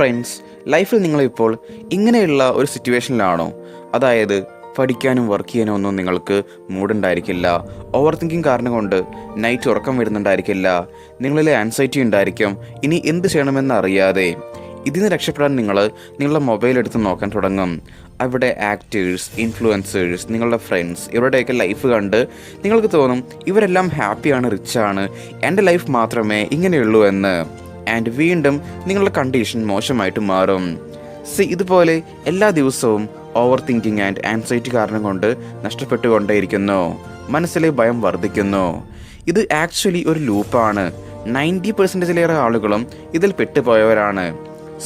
Friends ലൈഫിൽ നിങ്ങളിപ്പോൾ ഇങ്ങനെയുള്ള ഒരു സിറ്റുവേഷനിലാണോ അതായത് പഠിക്കാനും വർക്ക് ചെയ്യാനും ഒന്നും നിങ്ങൾക്ക് മൂഡുണ്ടായിരിക്കില്ല ഓവർ തിങ്കിങ് കാരണം കൊണ്ട് നൈറ്റ് ഉറക്കം വരുന്നുണ്ടായിരിക്കില്ല നിങ്ങളിലെ ആൻസൈറ്റി ഉണ്ടായിരിക്കും ഇനി എന്ത് ചെയ്യണമെന്ന് അറിയാതെ ഇതിൽ നിന്ന് രക്ഷപ്പെടാൻ നിങ്ങൾ നിങ്ങളുടെ മൊബൈൽ എടുത്ത് നോക്കാൻ തുടങ്ങും. അവിടെ ആക്ടേഴ്സ് ഇൻഫ്ലുവൻസേഴ്സ് നിങ്ങളുടെ ഫ്രണ്ട്സ് ഇവരുടെയൊക്കെ ലൈഫ് കണ്ട് നിങ്ങൾക്ക് തോന്നും ഇവരെല്ലാം ഹാപ്പിയാണ് റിച്ചാണ് എന്റെ ലൈഫ് മാത്രമേ ഇങ്ങനെയുള്ളൂ എന്ന്. ആൻഡ് വീണ്ടും നിങ്ങളുടെ കണ്ടീഷൻ മോശമായിട്ട് മാറും. സി ഇതുപോലെ എല്ലാ ദിവസവും ഓവർ തിങ്കിങ് ആൻഡ് ആൻസൈറ്റി കാരണം കൊണ്ട് നഷ്ടപ്പെട്ടുകൊണ്ടേയിരിക്കുന്നു. മനസ്സിലെ ഭയം വർദ്ധിക്കുന്നു. ഇത് ആക്ച്വലി ഒരു ലൂപ്പാണ് നയന്റി പെർസെന്റേജിലേറെ ആളുകളും ഇതിൽ പെട്ടുപോയവരാണ്.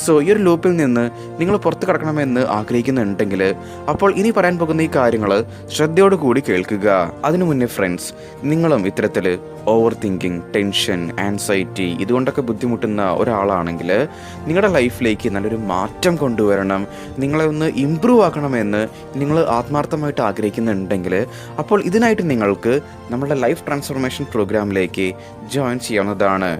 സോ ഈ ഒരു ലൂപ്പിൽ നിന്ന് നിങ്ങൾ പുറത്ത് കടക്കണമെന്ന് ആഗ്രഹിക്കുന്നുണ്ടെങ്കിൽ അപ്പോൾ ഇനി പറയാൻ പോകുന്ന ഈ കാര്യങ്ങൾ ശ്രദ്ധയോടുകൂടി കേൾക്കുക. അതിനു മുന്നേ ഫ്രണ്ട്സ് നിങ്ങളും ഇത്തരത്തിൽ ഓവർ തിങ്കിങ് ടെൻഷൻ ആൻസൈറ്റി ഇതുകൊണ്ടൊക്കെ ബുദ്ധിമുട്ടുന്ന ഒരാളാണെങ്കിൽ നിങ്ങളുടെ ലൈഫിലേക്ക് നല്ലൊരു മാറ്റം കൊണ്ടുവരണം. നിങ്ങളെ ഒന്ന് ഇമ്പ്രൂവ് ആക്കണമെന്ന് നിങ്ങൾ ആത്മാർത്ഥമായിട്ട് ആഗ്രഹിക്കുന്നുണ്ടെങ്കിൽ അപ്പോൾ ഇതിനായിട്ട് നിങ്ങൾക്ക് നമ്മുടെ ലൈഫ് ട്രാൻസ്ഫോർമേഷൻ പ്രോഗ്രാമിലേക്ക് ജോയിൻ ചെയ്യാവുന്നതാണ്.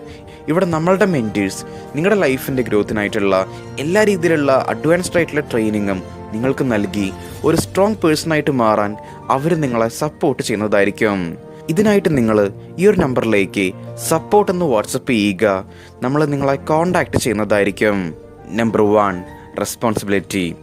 ഇവിടെ നമ്മളുടെ മെന്റേഴ്സ് നിങ്ങളുടെ ലൈഫിന്റെ ഗ്രോത്തിനായിട്ടുള്ള എല്ലാ രീതിയിലുള്ള അഡ്വാൻസ്ഡ് ആയിട്ടുള്ള ട്രെയിനിങ്ങും നിങ്ങൾക്ക് നൽകി ഒരു സ്ട്രോങ് പേഴ്സണായിട്ട് മാറാൻ അവർ നിങ്ങളെ സപ്പോർട്ട് ചെയ്യുന്നതായിരിക്കും. ഇതിനായിട്ട് നിങ്ങൾ ഈ ഒരു നമ്പറിലേക്ക് സപ്പോർട്ട് എന്ന് വാട്സപ്പ് ചെയ്യുക. നമ്മൾ നിങ്ങളെ കോണ്ടാക്ട് ചെയ്യുന്നതായിരിക്കും. നമ്പർ വൺ റെസ്പോൺസിബിലിറ്റി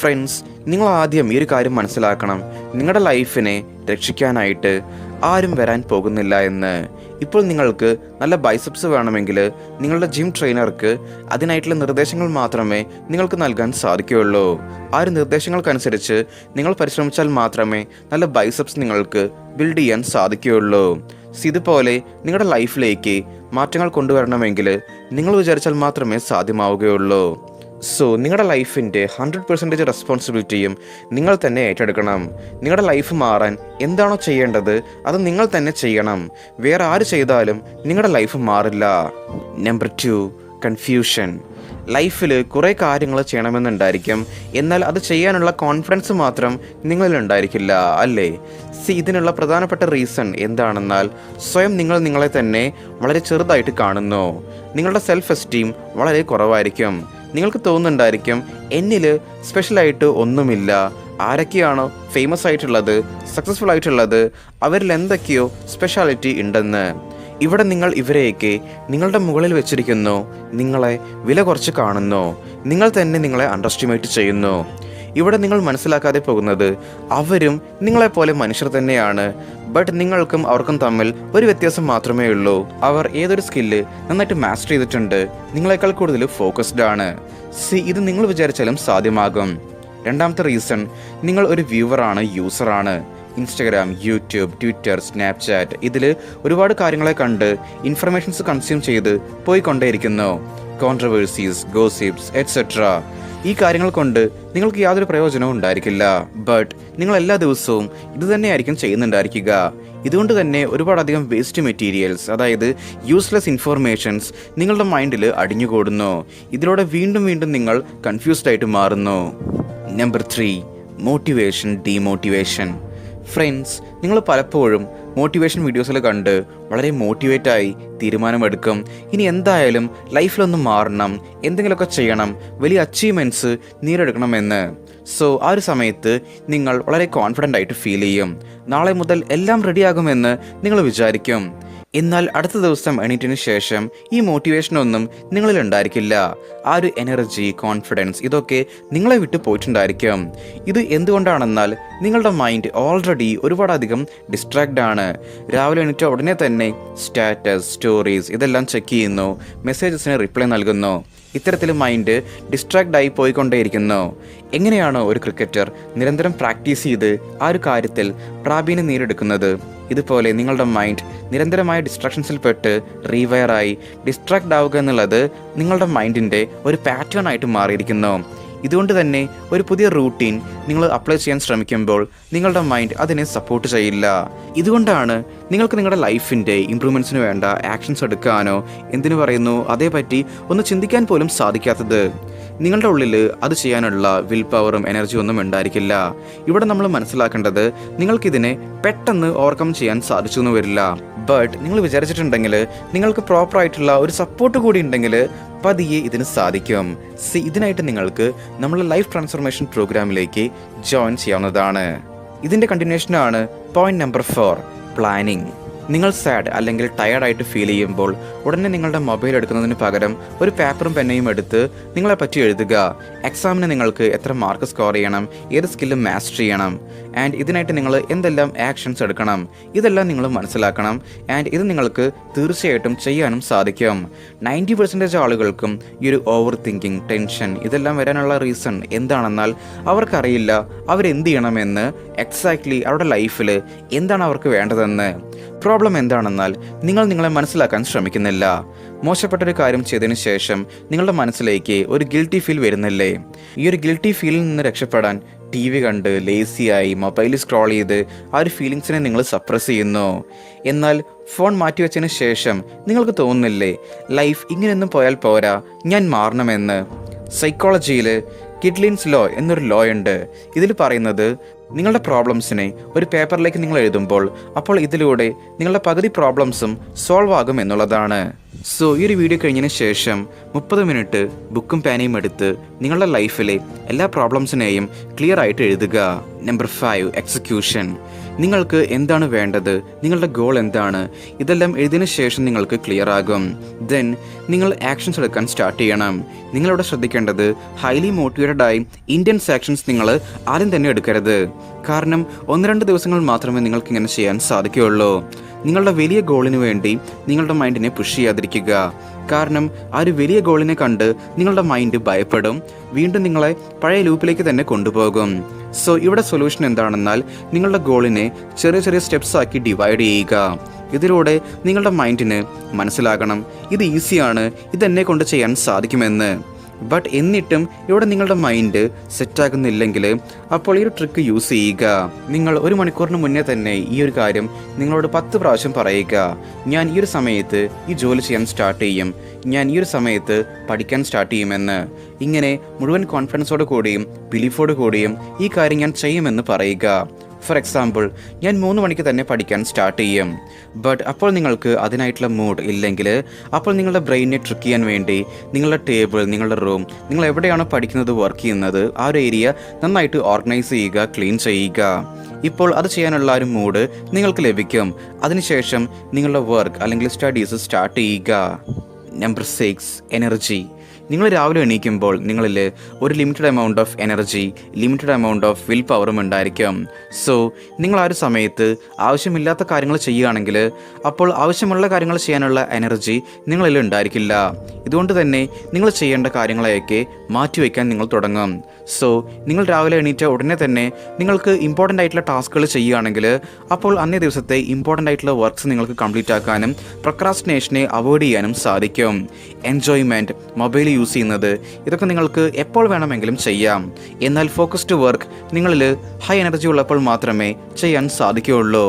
ഫ്രണ്ട്സ് നിങ്ങൾ ആദ്യം ഈ ഒരു കാര്യം മനസ്സിലാക്കണം. നിങ്ങളുടെ ലൈഫിനെ രക്ഷിക്കാനായിട്ട് ആരും വരാൻ പോകുന്നില്ല എന്ന്. ഇപ്പോൾ നിങ്ങൾക്ക് നല്ല ബൈസപ്സ് വേണമെങ്കിൽ നിങ്ങളുടെ ജിം ട്രെയിനർക്ക് അതിനായിട്ടുള്ള നിർദ്ദേശങ്ങൾ മാത്രമേ നിങ്ങൾക്ക് നൽകാൻ സാധിക്കുകയുള്ളൂ. ആ ഒരു നിർദ്ദേശങ്ങൾക്കനുസരിച്ച് നിങ്ങൾ പരിശ്രമിച്ചാൽ മാത്രമേ നല്ല ബൈസപ്സ് നിങ്ങൾക്ക് ബിൽഡ് ചെയ്യാൻ സാധിക്കുകയുള്ളൂ. ഇതുപോലെ നിങ്ങളുടെ ലൈഫിലേക്ക് മാറ്റങ്ങൾ കൊണ്ടുവരണമെങ്കിൽ നിങ്ങൾ വിചാരിച്ചാൽ മാത്രമേ സാധ്യമാവുകയുള്ളൂ. സോ നിങ്ങളുടെ ലൈഫിന്റെ ഹൺഡ്രഡ് പെർസെന്റേജ് റെസ്പോൺസിബിലിറ്റിയും നിങ്ങൾ തന്നെ ഏറ്റെടുക്കണം. നിങ്ങളുടെ ലൈഫ് മാറാൻ എന്താണോ ചെയ്യേണ്ടത് അത് നിങ്ങൾ തന്നെ ചെയ്യണം. വേറെ ആര് ചെയ്താലും നിങ്ങളുടെ ലൈഫ് മാറില്ല. നമ്പർ ടു കൺഫ്യൂഷൻ ലൈഫിൽ കുറേ കാര്യങ്ങൾ ചെയ്യണമെന്നുണ്ടായിരിക്കും. എന്നാൽ അത് ചെയ്യാനുള്ള കോൺഫിഡൻസ് മാത്രം നിങ്ങളിലുണ്ടായിരിക്കില്ല അല്ലേ? സി ഇതിനുള്ള പ്രധാനപ്പെട്ട റീസൺ എന്താണെന്നാൽ സ്വയം നിങ്ങൾ നിങ്ങളെ തന്നെ വളരെ ചെറുതായിട്ട് കാണുന്നു. നിങ്ങളുടെ സെൽഫ് എസ്റ്റീം വളരെ കുറവായിരിക്കും. നിങ്ങൾക്ക് തോന്നുന്നുണ്ടായിരിക്കും എന്നിൽ സ്പെഷ്യലായിട്ട് ഒന്നുമില്ല. ആരൊക്കെയാണോ ഫേമസ് ആയിട്ടുള്ളത് സക്സസ്ഫുൾ ആയിട്ടുള്ളത് അവരിൽ എന്തൊക്കെയോ സ്പെഷ്യാലിറ്റി ഉണ്ടെന്ന്. ഇവിടെ നിങ്ങൾ ഇവരെയൊക്കെ നിങ്ങളുടെ മുകളിൽ വെച്ചിരിക്കുന്നു. നിങ്ങളെ വില കുറച്ച് കാണുന്നു. നിങ്ങൾ തന്നെ നിങ്ങളെ അണ്ടർസ്റ്റിമേറ്റ് ചെയ്യുന്നു. ഇവിടെ നിങ്ങൾ മനസ്സിലാക്കാതെ പോകുന്നത് അവരും നിങ്ങളെപ്പോലെ മനുഷ്യർ തന്നെയാണ്. ബട്ട് നിങ്ങൾക്കും അവർക്കും തമ്മിൽ ഒരു വ്യത്യാസം മാത്രമേ ഉള്ളൂ. അവർ ഏതൊരു സ്കില്ല് നന്നായിട്ട് മാസ്റ്റർ ചെയ്തിട്ടുണ്ട്. നിങ്ങളെക്കാൾ കൂടുതൽ ഫോക്കസ്ഡ് ആണ്. സി ഇത് നിങ്ങൾ വിചാരിച്ചാലും സാധ്യമാകും. രണ്ടാമത്തെ റീസൺ നിങ്ങൾ ഒരു വ്യൂവറാണ് യൂസറാണ് ഇൻസ്റ്റഗ്രാം യൂട്യൂബ് ട്വിറ്റർ സ്നാപ്ചാറ്റ് ഇതിൽ ഒരുപാട് കാര്യങ്ങളെ കണ്ട് ഇൻഫർമേഷൻസ് കൺസ്യൂം ചെയ്ത് പോയിക്കൊണ്ടേയിരിക്കുന്നു. കോൺട്രവേഴ്സീസ് ഗോസിപ്സ് എറ്റ്സെട്ര ഈ കാര്യങ്ങൾ കൊണ്ട് നിങ്ങൾക്ക് യാതൊരു പ്രയോജനവും ഉണ്ടായിരിക്കില്ല. ബട്ട് നിങ്ങൾ എല്ലാ ദിവസവും ഇത് തന്നെയായിരിക്കും ചെയ്യുന്നുണ്ടായിരിക്കുക. ഇതുകൊണ്ട് തന്നെ ഒരുപാടധികം വേസ്റ്റ് മെറ്റീരിയൽസ് അതായത് യൂസ്ലെസ് ഇൻഫോർമേഷൻസ് നിങ്ങളുടെ മൈൻഡിൽ അടിഞ്ഞുകൂടുന്നു. ഇതിലൂടെ വീണ്ടും വീണ്ടും നിങ്ങൾ കൺഫ്യൂസ്ഡ് ആയിട്ട് മാറുന്നു. Number three motivation demotivation friends നിങ്ങൾ പലപ്പോഴും മോട്ടിവേഷൻ വീഡിയോസിൽ കണ്ട് വളരെ മോട്ടിവേറ്റായി തീരുമാനമെടുക്കും. ഇനി എന്തായാലും ലൈഫിലൊന്ന് മാറണം എന്തെങ്കിലുമൊക്കെ ചെയ്യണം വലിയ അച്ചീവ്മെന്റ്സ് നേടിയെടുക്കണമെന്ന്. സോ ആ ഒരു സമയത്ത് നിങ്ങൾ വളരെ കോൺഫിഡന്റ് ആയിട്ട് ഫീൽ ചെയ്യും. നാളെ മുതൽ എല്ലാം റെഡിയാകുമെന്ന് നിങ്ങൾ വിചാരിക്കും. എന്നാൽ അടുത്ത ദിവസം എണീറ്റിന് ശേഷം ഈ മോട്ടിവേഷനൊന്നും നിങ്ങളിൽ ഉണ്ടായിരിക്കില്ല. ആ ഒരു എനർജി കോൺഫിഡൻസ് ഇതൊക്കെ നിങ്ങളെ വിട്ട് പോയിട്ടുണ്ടായിരിക്കും. ഇത് എന്തുകൊണ്ടാണെന്നാൽ നിങ്ങളുടെ മൈൻഡ് ഓൾറെഡി ഒരുപാടധികം ഡിസ്ട്രാക്റ്റ് ആണ്. രാവിലെ എണീറ്റ ഉടനെ തന്നെ സ്റ്റാറ്റസ് സ്റ്റോറീസ് ഇതെല്ലാം ചെക്ക് ചെയ്യുന്നു. മെസ്സേജസിന് റിപ്ലൈ നൽകുന്നു. ഇത്തരത്തിൽ മൈൻഡ് ഡിസ്ട്രാക്ട് ആയി പോയിക്കൊണ്ടേയിരിക്കുന്നു. എങ്ങനെയാണ് ഒരു ക്രിക്കറ്റർ നിരന്തരം പ്രാക്ടീസ് ചെയ്ത് ആ ഒരു കാര്യത്തിൽ പ്രാവീണ്യം നേടിയെടുക്കുന്നത്? ഇതുപോലെ നിങ്ങളുടെ മൈൻഡ് നിരന്തരമായ ഡിസ്ട്രാക്ഷൻസിൽ പെട്ട് റീവയറായി ഡിസ്ട്രാക്ട് ആവുക എന്നുള്ളത് നിങ്ങളുടെ മൈൻഡിന്റെ ഒരു പാറ്റേൺ ആയിട്ട് മാറിയിരിക്കുന്നു. ഇതുകൊണ്ട് തന്നെ ഒരു പുതിയ റൂട്ടീൻ നിങ്ങൾ അപ്ലൈ ചെയ്യാൻ ശ്രമിക്കുമ്പോൾ നിങ്ങളുടെ മൈൻഡ് അതിനെ സപ്പോർട്ട് ചെയ്യില്ല. ഇതുകൊണ്ടാണ് നിങ്ങൾക്ക് നിങ്ങളുടെ ലൈഫിന്റെ ഇമ്പ്രൂവ്മെന്റ്സിന് വേണ്ട ആക്ഷൻസ് എടുക്കാനോ എന്തിനു പറയുന്നു അതേപറ്റി ഒന്ന് ചിന്തിക്കാൻ പോലും സാധിക്കാത്തത്. നിങ്ങളുടെ ഉള്ളിൽ അത് ചെയ്യാനുള്ള വിൽ പവറും എനർജിയും ഒന്നും ഉണ്ടായിരിക്കില്ല. ഇവിടെ നമ്മൾ മനസ്സിലാക്കേണ്ടത് നിങ്ങൾക്കിതിനെ പെട്ടെന്ന് ഓവർകം ചെയ്യാൻ സാധിച്ചു എന്ന് വരില്ല. ബട്ട് നിങ്ങൾ വിചാരിച്ചിട്ടുണ്ടെങ്കിൽ നിങ്ങൾക്ക് പ്രോപ്പറായിട്ടുള്ള ഒരു സപ്പോർട്ട് കൂടി ഉണ്ടെങ്കിൽ പതിയെ ഇതിന് സാധിക്കും. സി ഇതിനായിട്ട് നിങ്ങൾക്ക് നമ്മളെ ലൈഫ് ട്രാൻസ്ഫോർമേഷൻ പ്രോഗ്രാമിലേക്ക് ജോയിൻ ചെയ്യാവുന്നതാണ്. ഇതിന്റെ കണ്ടിന്യൂഷനാണ് പോയിന്റ് നമ്പർ ഫോർ പ്ലാനിങ് നിങ്ങൾ സാഡ് അല്ലെങ്കിൽ ടയർഡായിട്ട് ഫീൽ ചെയ്യുമ്പോൾ ഉടനെ നിങ്ങളുടെ മൊബൈൽ എടുക്കുന്നതിന് പകരം ഒരു പേപ്പറും പെന്നയും എടുത്ത് നിങ്ങളെ പറ്റി എഴുതുക. എക്സാമിന് നിങ്ങൾക്ക് എത്ര മാർക്ക് സ്കോർ ചെയ്യണം ഏത് സ്കില്ലും മാസ്റ്റർ ചെയ്യണം ആൻഡ് ഇതിനായിട്ട് നിങ്ങൾ എന്തെല്ലാം ആക്ഷൻസ് എടുക്കണം ഇതെല്ലാം നിങ്ങൾ മനസ്സിലാക്കണം ആൻഡ് ഇത് നിങ്ങൾക്ക് തീർച്ചയായിട്ടും ചെയ്യാനും സാധിക്കും. നയന്റി പെർസെന്റേജ് ആളുകൾക്കും ഈ ഒരു ഓവർ തിങ്കിങ് ടെൻഷൻ ഇതെല്ലാം വരാനുള്ള റീസൺ എന്താണെന്നാൽ അവർക്കറിയില്ല അവരെന്ത് ചെയ്യണമെന്ന് എക്സാക്ട്ലി അവരുടെ ലൈഫിൽ എന്താണ് അവർക്ക് വേണ്ടതെന്ന്. പ്രോബ്ലം എന്താണെന്നാൽ നിങ്ങൾ നിങ്ങളെ മനസ്സിലാക്കാൻ ശ്രമിക്കുന്നില്ല. മോശപ്പെട്ടൊരു കാര്യം ചെയ്തതിനു ശേഷം നിങ്ങളുടെ മനസ്സിലേക്ക് ഒരു ഗിൽട്ടി ഫീൽ വരുന്നില്ലേ? ഈ ഒരു ഗിൽട്ടി ഫീലിൽ നിന്ന് രക്ഷപ്പെടാൻ ടി വി കണ്ട് ലേസിയായി മൊബൈലിൽ സ്ക്രോൾ ചെയ്ത് ആ ഒരു ഫീലിങ്സിനെ നിങ്ങൾ സപ്രസ് ചെയ്യുന്നു. എന്നാൽ ഫോൺ മാറ്റിവെച്ചതിന് ശേഷം നിങ്ങൾക്ക് തോന്നുന്നില്ലേ ലൈഫ് ഇങ്ങനെയൊന്നും പോയാൽ പോരാ ഞാൻ മാറണമെന്ന്. സൈക്കോളജിയിൽ കിഡ്ലിൻസ് ലോ എന്നൊരു ലോ ഉണ്ട്. ഇതിൽ പറയുന്നത് നിങ്ങളുടെ പ്രോബ്ലംസിനെ ഒരു പേപ്പറിലേക്ക് നിങ്ങൾ എഴുതുമ്പോൾ അപ്പോൾ ഇതിലൂടെ നിങ്ങളുടെ പകുതി പ്രോബ്ലംസും സോൾവ് ആകും എന്നുള്ളതാണ്. സോ ഈ ഒരു വീഡിയോ കഴിഞ്ഞതിന് ശേഷം മുപ്പത് മിനിറ്റ് ബുക്കും പേനയും എടുത്ത് നിങ്ങളുടെ ലൈഫിലെ എല്ലാ പ്രോബ്ലംസിനെയും ക്ലിയർ ആയിട്ട് എഴുതുക. നമ്പർ ഫൈവ് എക്സിക്യൂഷൻ നിങ്ങൾക്ക് എന്താണ് വേണ്ടത്? നിങ്ങളുടെ ഗോൾ എന്താണ്? ഇതെല്ലാം എഴുതിയതിനു ശേഷം നിങ്ങൾക്ക് ക്ലിയർ ആകും. ദെൻ നിങ്ങൾ ആക്ഷൻസ് എടുക്കാൻ സ്റ്റാർട്ട് ചെയ്യണം. നിങ്ങളിവിടെ ശ്രദ്ധിക്കേണ്ടത് ഹൈലി മോട്ടിവേറ്റഡ് ആയി ഇന്ത്യൻസ് ആക്ഷൻസ് നിങ്ങൾ ആദ്യം തന്നെ എടുക്കരുത്. കാരണം ഒന്ന് രണ്ട് ദിവസങ്ങൾ മാത്രമേ നിങ്ങൾക്ക് ഇങ്ങനെ ചെയ്യാൻ സാധിക്കുകയുള്ളൂ. നിങ്ങളുടെ വലിയ ഗോളിന് വേണ്ടി നിങ്ങളുടെ മൈൻഡിനെ പുഷ് ചെയ്യാതിരിക്കുക. കാരണം ആ ഒരു വലിയ ഗോളിനെ കണ്ട് നിങ്ങളുടെ മൈൻഡ് ഭയപ്പെടും. വീണ്ടും നിങ്ങളെ പഴയ ലൂപ്പിലേക്ക് തന്നെ കൊണ്ടുപോകും. സോ ഇവിടെ സൊല്യൂഷൻ എന്താണെന്നാൽ നിങ്ങളുടെ ഗോളിനെ ചെറിയ ചെറിയ സ്റ്റെപ്സ് ആക്കി ഡിവൈഡ് ചെയ്യുക. ഇതിലൂടെ നിങ്ങളുടെ മൈൻഡിന് മനസ്സിലാകണം. ഇത് ഈസിയാണ് ഇതെന്നെ കൊണ്ട് ചെയ്യാൻ സാധിക്കുമെന്ന്. ബട്ട് എന്നിട്ടും ഇവിടെ നിങ്ങളുടെ മൈൻഡ് സെറ്റാകുന്നില്ലെങ്കിൽ അപ്പോൾ ഈ ഒരു ട്രിക്ക് യൂസ് ചെയ്യുക. നിങ്ങൾ ഒരു മണിക്കൂറിന് മുന്നേ തന്നെ ഈ ഒരു കാര്യം നിങ്ങളോട് പത്ത് പ്രാവശ്യം പറയുക. ഞാൻ ഈ ഒരു സമയത്ത് ഈ ജോലി ചെയ്യാൻ സ്റ്റാർട്ട് ചെയ്യും. ഞാൻ ഈ ഒരു സമയത്ത് പഠിക്കാൻ സ്റ്റാർട്ട് ചെയ്യുമെന്ന്. ഇങ്ങനെ മുഴുവൻ കോൺഫിഡൻസോട് കൂടിയും ബിലീഫോട് കൂടിയും ഈ കാര്യം ഞാൻ ചെയ്യുമെന്ന് പറയുക. ഫോർ എക്സാമ്പിൾ ഞാൻ മൂന്ന് മണിക്ക് തന്നെ പഠിക്കാൻ സ്റ്റാർട്ട് ചെയ്യും. ബട്ട് അപ്പോൾ നിങ്ങൾക്ക് അതിനായിട്ടുള്ള മൂഡ് ഇല്ലെങ്കിൽ അപ്പോൾ നിങ്ങളുടെ ബ്രെയിനെ ട്രിക്ക് ചെയ്യാൻ വേണ്ടി നിങ്ങളുടെ ടേബിൾ നിങ്ങളുടെ റൂം നിങ്ങൾ എവിടെയാണോ പഠിക്കുന്നത് വർക്ക് ചെയ്യുന്നത് ആ ഒരു ഏരിയ നന്നായിട്ട് ഓർഗനൈസ് ചെയ്യുക ക്ലീൻ ചെയ്യുക. ഇപ്പോൾ അത് ചെയ്യാനുള്ള ഒരു മൂഡ് നിങ്ങൾക്ക് ലഭിക്കും. അതിനുശേഷം നിങ്ങളുടെ വർക്ക് അല്ലെങ്കിൽ സ്റ്റഡീസ് സ്റ്റാർട്ട് ചെയ്യുക. നമ്പർ സിക്സ് എനർജി നിങ്ങൾ രാവിലെ എണീക്കുമ്പോൾ നിങ്ങളിൽ ഒരു limited amount of energy limited amount of will പവറും ഉണ്ടായിരിക്കും. സോ നിങ്ങൾ ആ ഒരു സമയത്ത് ആവശ്യമില്ലാത്ത കാര്യങ്ങൾ ചെയ്യുകയാണെങ്കിൽ അപ്പോൾ ആവശ്യമുള്ള കാര്യങ്ങൾ ചെയ്യാനുള്ള എനർജി നിങ്ങളിൽ ഉണ്ടായിരിക്കില്ല. ഇതുകൊണ്ട് തന്നെ നിങ്ങൾ ചെയ്യേണ്ട കാര്യങ്ങളെയൊക്കെ മാറ്റിവെക്കാൻ നിങ്ങൾ തുടങ്ങും. സോ നിങ്ങൾ രാവിലെ എണീറ്റ ഉടനെ തന്നെ നിങ്ങൾക്ക് ഇമ്പോർട്ടന്റ് ആയിട്ടുള്ള ടാസ്കുകൾ ചെയ്യുകയാണെങ്കിൽ അപ്പോൾ അന്നേ ദിവസത്തെ ഇമ്പോർട്ടന്റ് ആയിട്ടുള്ള വർക്ക്സ് നിങ്ങൾക്ക് കംപ്ലീറ്റ് ആക്കാനും പ്രൊക്രാസ്റ്റിനേഷനെ അവോയ്ഡ് ചെയ്യാനും സാധിക്കും. എൻജോയ്മെന്റ് മൊബൈൽ യൂസ് ചെയ്യുന്നത്. ഇതൊക്കെ നിങ്ങൾക്ക് എപ്പോൾ വേണമെങ്കിലും ചെയ്യാം. എന്നാൽ ഫോക്കസ്ഡ് വർക്ക് നിങ്ങളിൽ ഹൈ എനർജി ഉള്ളപ്പോൾ മാത്രമേ ചെയ്യാൻ സാധിക്കുകയുള്ളൂ.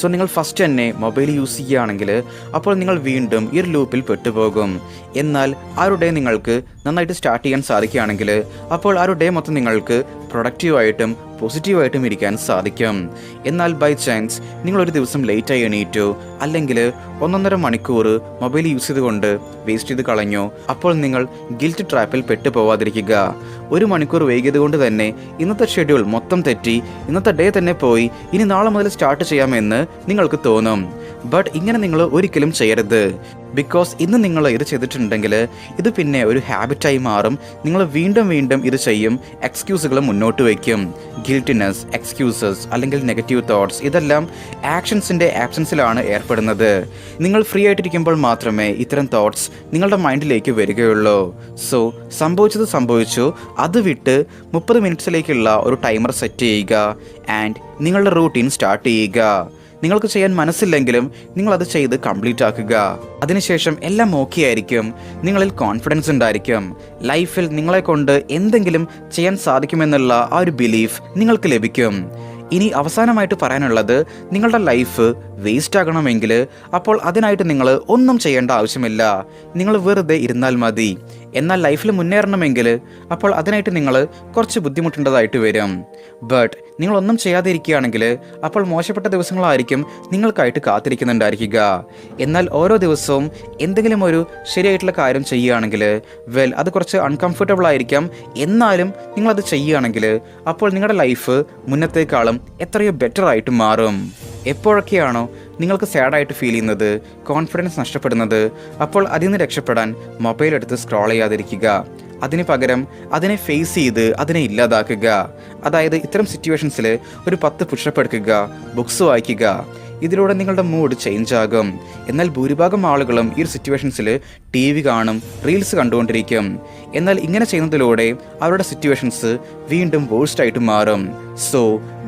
സോ നിങ്ങൾ ഫസ്റ്റ് തന്നെ മൊബൈൽ യൂസ് ചെയ്യുകയാണെങ്കിൽ അപ്പോൾ നിങ്ങൾ വീണ്ടും ഈ ഒരു ലൂപ്പിൽ പെട്ടുപോകും. എന്നാൽ ആരുടെ നിങ്ങൾക്ക് നന്നായിട്ട് സ്റ്റാർട്ട് ചെയ്യാൻ സാധിക്കുകയാണെങ്കിൽ അപ്പോൾ ആ ഒരു ഡേ മൊത്തം നിങ്ങൾക്ക് പ്രൊഡക്റ്റീവായിട്ടും പോസിറ്റീവായിട്ടും ഇരിക്കാൻ സാധിക്കും. എന്നാൽ ബൈ ചാൻസ് നിങ്ങളൊരു ദിവസം ലേറ്റായി എണീറ്റോ അല്ലെങ്കിൽ ഒന്നൊന്നര മണിക്കൂർ മൊബൈൽ യൂസ് ചെയ്തുകൊണ്ട് വേസ്റ്റ് ചെയ്ത് കളഞ്ഞോ അപ്പോൾ നിങ്ങൾ ഗിൽറ്റ് ട്രാപ്പിൽ പെട്ടുപോവാതിരിക്കുക. ഒരു മണിക്കൂർ വൈകിയത് കൊണ്ട് തന്നെ ഇന്നത്തെ ഷെഡ്യൂൾ മൊത്തം തെറ്റി ഇന്നത്തെ ഡേ തന്നെ പോയി ഇനി നാളെ മുതൽ സ്റ്റാർട്ട് ചെയ്യാമെന്ന് നിങ്ങൾക്ക് തോന്നും. ബട്ട് ഇങ്ങനെ നിങ്ങൾ ഒരിക്കലും ചെയ്യരുത്. ബിക്കോസ് ഇന്ന് നിങ്ങൾ ഇത് ചെയ്തിട്ടുണ്ടെങ്കിൽ ഇത് പിന്നെ ഒരു ഹാബിറ്റായി മാറും. നിങ്ങൾ വീണ്ടും വീണ്ടും ഇത് ചെയ്യും. എക്സ്ക്യൂസുകൾ മുന്നോട്ട് വയ്ക്കും. ഗിൽറ്റിനെസ് എക്സ്ക്യൂസസ് അല്ലെങ്കിൽ നെഗറ്റീവ് തോട്ട്സ് ഇതെല്ലാം ആക്ഷൻസിന്റെ ആബ്സൻസിലാണ് ഏർപ്പെടുന്നത്. നിങ്ങൾ ഫ്രീ ആയിട്ടിരിക്കുമ്പോൾ മാത്രമേ ഇത്തരം തോട്ട്സ് നിങ്ങളുടെ മൈൻഡിലേക്ക് വരികയുള്ളൂ. സോ സംഭവിച്ചത് സംഭവിച്ചു. അത് വിട്ട് മുപ്പത് മിനിറ്റ്സിലേക്കുള്ള ഒരു ടൈമർ സെറ്റ് ചെയ്യുക. ആൻഡ് നിങ്ങളുടെ റൂട്ടീൻ സ്റ്റാർട്ട് ചെയ്യുക. നിങ്ങൾക്ക് ചെയ്യാൻ മനസ്സില്ലെങ്കിലും നിങ്ങൾ അത് ചെയ്ത് കംപ്ലീറ്റ് ആക്കുക. അതിനുശേഷം എല്ലാം ഓക്കെ ആയിരിക്കും. നിങ്ങളിൽ കോൺഫിഡൻസ് ഉണ്ടായിരിക്കും. ലൈഫിൽ നിങ്ങളെ കൊണ്ട് എന്തെങ്കിലും ചെയ്യാൻ സാധിക്കുമെന്നുള്ള ആ ഒരു ബിലീഫ് നിങ്ങൾക്ക് ലഭിക്കും. ഇനി അവസാനമായിട്ട് പറയാനുള്ളത് നിങ്ങളുടെ ലൈഫ് വേസ്റ്റ് ആകണമെങ്കിൽ അപ്പോൾ അതിനായിട്ട് നിങ്ങൾ ഒന്നും ചെയ്യേണ്ട ആവശ്യമില്ല. നിങ്ങൾ വെറുതെ ഇരുന്നാൽ മതി. എന്നാൽ ലൈഫിൽ മുന്നേറണമെങ്കിൽ അപ്പോൾ അതിനായിട്ട് നിങ്ങൾ കുറച്ച് ബുദ്ധിമുട്ടേണ്ടതായിട്ട് വരും. ബട്ട് നിങ്ങളൊന്നും ചെയ്യാതിരിക്കുകയാണെങ്കിൽ അപ്പോൾ മോശപ്പെട്ട ദിവസങ്ങളായിരിക്കും നിങ്ങൾക്കായിട്ട് കാത്തിരിക്കുന്നുണ്ടായിരിക്കുക. എന്നാൽ ഓരോ ദിവസവും എന്തെങ്കിലും ഒരു ശരിയായിട്ടുള്ള കാര്യം ചെയ്യുകയാണെങ്കിൽ വെൽ അത് കുറച്ച് അൺകംഫർട്ടബിൾ ആയിരിക്കാം. എന്നാലും നിങ്ങളത് ചെയ്യുകയാണെങ്കിൽ അപ്പോൾ നിങ്ങളുടെ ലൈഫ് മുന്നത്തേക്കാളും എത്രയോ ബെറ്റർ ആയിട്ട് മാറും. എപ്പോഴൊക്കെയാണോ നിങ്ങൾക്ക് സാഡായിട്ട് ഫീൽ ചെയ്യുന്നത് കോൺഫിഡൻസ് നഷ്ടപ്പെടുന്നത് അപ്പോൾ അതിൽ നിന്ന് രക്ഷപ്പെടാൻ മൊബൈൽ എടുത്ത് സ്ക്രോൾ ചെയ്യാതിരിക്കുക. അതിന് പകരം അതിനെ ഫേസ് ചെയ്ത് അതിനെ ഇല്ലാതാക്കുക. അതായത് ഇത്തരം സിറ്റുവേഷൻസിൽ ഒരു പത്ത് പുഷപ്പ് എടുക്കുക ബുക്സ് വായിക്കുക. ഇതിലൂടെ നിങ്ങളുടെ മൂഡ് ചേഞ്ച് ആകും. എന്നാൽ ഭൂരിഭാഗം ആളുകളും ഈ ഒരു സിറ്റുവേഷൻസിൽ ടി വി കാണും റീൽസ് കണ്ടുകൊണ്ടിരിക്കും. എന്നാൽ ഇങ്ങനെ ചെയ്യുന്നതിലൂടെ അവരുടെ സിറ്റുവേഷൻസ് വീണ്ടും വേഴ്സ്റ്റ് ആയിട്ട് മാറും. So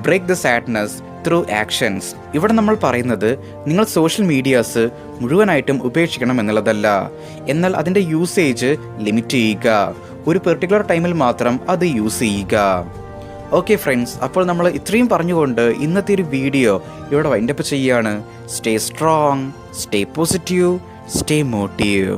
break the sadness through actions ഇവിടെ നമ്മൾ പറയുന്നത് നിങ്ങൾ സോഷ്യൽ മീഡിയാസ് മുഴുവനായിട്ടും ഉപേക്ഷിക്കണം എന്നുള്ളതല്ല. എന്നാൽ അതിന്റെ യൂസേജ് ലിമിറ്റ് ചെയ്യുക. ഒരു പെർട്ടിക്കുലർ ടൈമിൽ മാത്രം അത് യൂസ് ചെയ്യുക. ഓക്കെ ഫ്രണ്ട്സ് അപ്പോൾ നമ്മൾ ഇത്രയും പറഞ്ഞുകൊണ്ട് ഇന്നത്തെ ഒരു വീഡിയോ ഇവിടെ വൈൻഡപ്പ് ചെയ്യുകയാണ്. Stay strong stay positive stay motive